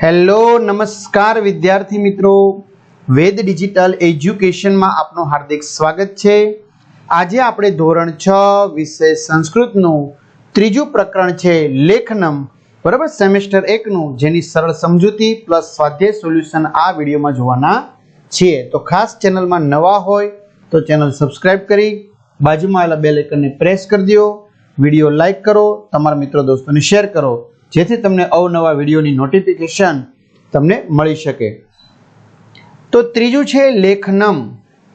Hello, નમસ્કાર વિદ્યાર્થી મિત્રો. વેદ ડિજિટલ એજ્યુકેશનમાં આપનું હાર્દિક સ્વાગત છે. આજે આપણે ધોરણ છ વિષય સંસ્કૃતનું ત્રીજું પ્રકરણ છે, લેખનમ. બરાબર? સેમેસ્ટર એકનું, જેની સરળ સમજૂતી પ્લસ સ્વાધ્યાય સોલ્યુશન આ વિડીયોમાં જોવાના છીએ. તો ખાસ ચેનલમાં નવા હોય તો ચેનલ સબસ્ક્રાઇબ કરી, બાજુમાં આવેલા બે આઇકનને પ્રેસ કરી દો, વીડિયો લાઇક કરો, તમારા મિત્રો દોસ્તોને શેર કરો. જેથી તમને અવનવા વિડીયોની નોટિફિકેશન તમને મળી શકે. તો ત્રીજું છે લેખનમ,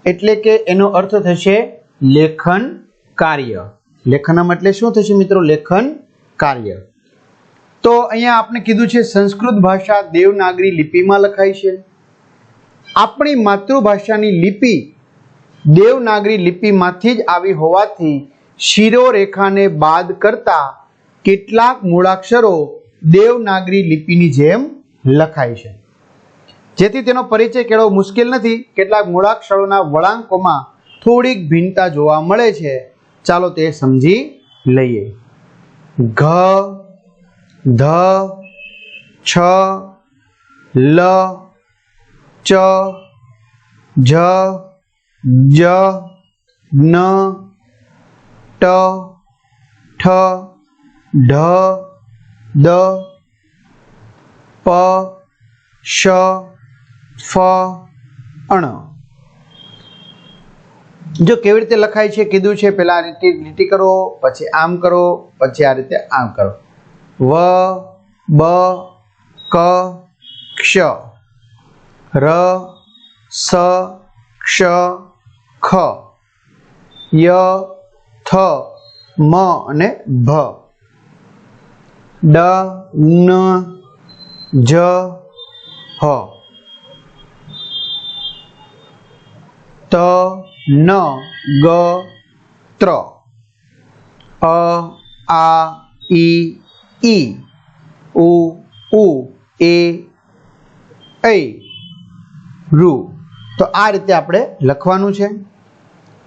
એટલે કે એનો અર્થ થશે લેખન કાર્ય. લેખનમ એટલે શું થશે મિત્રો? લેખન કાર્ય. તો અહીંયા આપણે કીધું છે સંસ્કૃત ભાષા દેવનાગરી લિપિમાં લખાય છે. આપણી માતૃભાષાની લિપિ દેવનાગરી લિપિમાંથી જ આવી હોવાથી શિરોરેખાને બાદ કરતા કેટલાક મૂળાક્ષરો દેવનાગરી લિપિની જેમ લખાય છે. જેથી તેનો પરિચય કેળવો મુશ્કેલ નથી. કેટલાક મૂળાક્ષરોના વળાંકોમાં થોડીક ભિન્નતા જોવા મળે છે. ચાલો તે સમજી લઈએ. ઘ, ધ, છ, લ, ચ, જ જ, ન, ટ, ઠ ઢ દ, પ, શ, ફ, અણ. જો કેવી રીતે લખાય છે, કીધું છે, પેલા આ રીતે લીટી કરો, પછી આમ કરો, પછી આ રીતે આમ કરો. વ, બ, ક, ક્ષ. ર, સ, ક્ષ, ખ. ય, થ, મ અને ભ. ડ ન જ, હ. ત, ન, ગ, ત્ર. અ, આ, ઈ ઈ. ઉ ઉ, એ, ઐ. રૂ તો આ રીતે આપણે લખવાનું છે.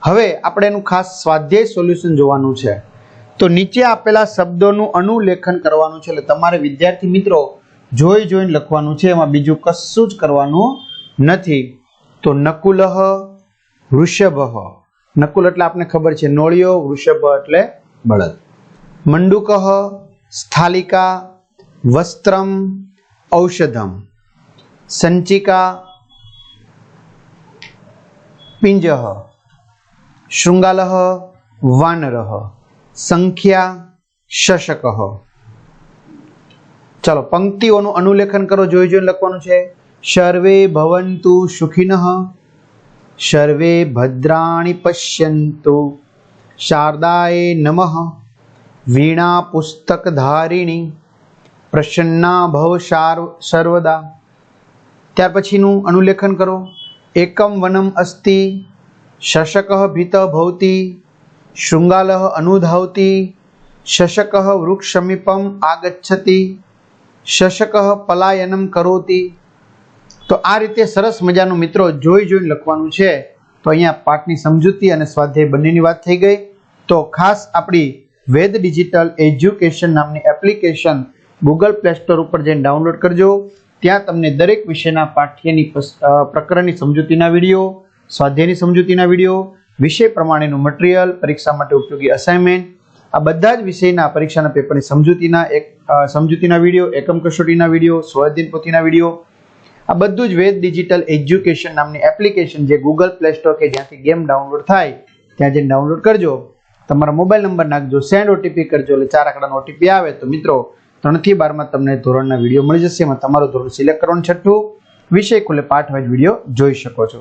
હવે આપણે એનું ખાસ સ્વાધ્યાય સોલ્યુશન જોવાનું છે. તો નીચે આપેલા શબ્દોનું અનુલેખન કરવાનું છે. એટલે તમારે વિદ્યાર્થી મિત્રો જોઈ જોઈને લખવાનું છે. એમાં બીજું કશું જ કરવાનું નથી. તો નકુલહ વૃષભ. નકુલ એટલે આપને ખબર છે નોળિયો, વૃષભ એટલે બળદ. મંડુકહ સ્થાલિકા, વસ્ત્રમ, ઔષધમ. સંચિકા, પિંજઃ. શૃંગાલહ વાનરઃ. સંખ્યા શશક. ચાલો, પંક્તિઓનું અનુલેખન કરો, જોઈ જોઈને લખવાનું છે. સર્વે ભવંતુ સુખિનઃ સર્વે ભદ્રાણી પશ્યંતુ શારદાએ નમઃ, વીણા પુસ્તકધારિણી, પ્રસન્ના ભવ સાર સર્વદા. ત્યાર પછીનું અનુલેખન કરો. એકમ વનમ અસ્તિ, શશક ભીત ભવતી શૃંગાલહ અનુધાવતી, શશક વૃક્ષ સમીપમ આગચ્છતિ, શશક પલાયનમ કરોતી. તો આ રીતે સરસ મજાનું મિત્રો જોઈ જોઈને લખવાનું છે. તો અહીંયા પાઠની સમજૂતી અને સ્વાધ્યાય બંનેની વાત થઈ ગઈ. તો ખાસ આપણી વેદ ડિજિટલ એજ્યુકેશન નામની એપ્લિકેશન ગૂગલ પ્લે સ્ટોર ઉપર જઈને ડાઉનલોડ કરજો. ત્યાં તમને દરેક વિષયના પાઠ્યની પ્રકરણની સમજૂતીના વીડિયો, સ્વાધ્યાયની સમજૂતીના વીડિયો વિષય પ્રમાણેનું મટીરિયલ પરીક્ષા માટે ઉપયોગી અસાઇનમેન્ટ આ બધા જ વિષયના પરીક્ષાના પેપરની સમજૂતીના એક સમજૂતીના વીડિયો એકમ કસોટીના વીડિયો સ્વાધીન પોથીના વીડિયો આ બધું જ વેદ ડિજિટલ એજ્યુકેશન નામની એપ્લિકેશન જે ગૂગલ પ્લે સ્ટોર કે જ્યાંથી ગેમ ડાઉનલોડ થાય, ત્યાં જઈને ડાઉનલોડ કરજો. તમારા મોબાઈલ નંબર નાખજો સેન્ડ ઓટીપી કરજો, એટલે ચાર આંકડાનો ઓટીપી આવે તો મિત્રો, ત્રણથી બારમાં તમને ધોરણના વીડિયો મળી જશે, એમાં તમારું ધોરણ સિલેક્ટ કરવાનું છઠ્ઠું, વિષય ખુલ્લે પાઠ વાઇઝ વીડિયો જોઈ શકો છો.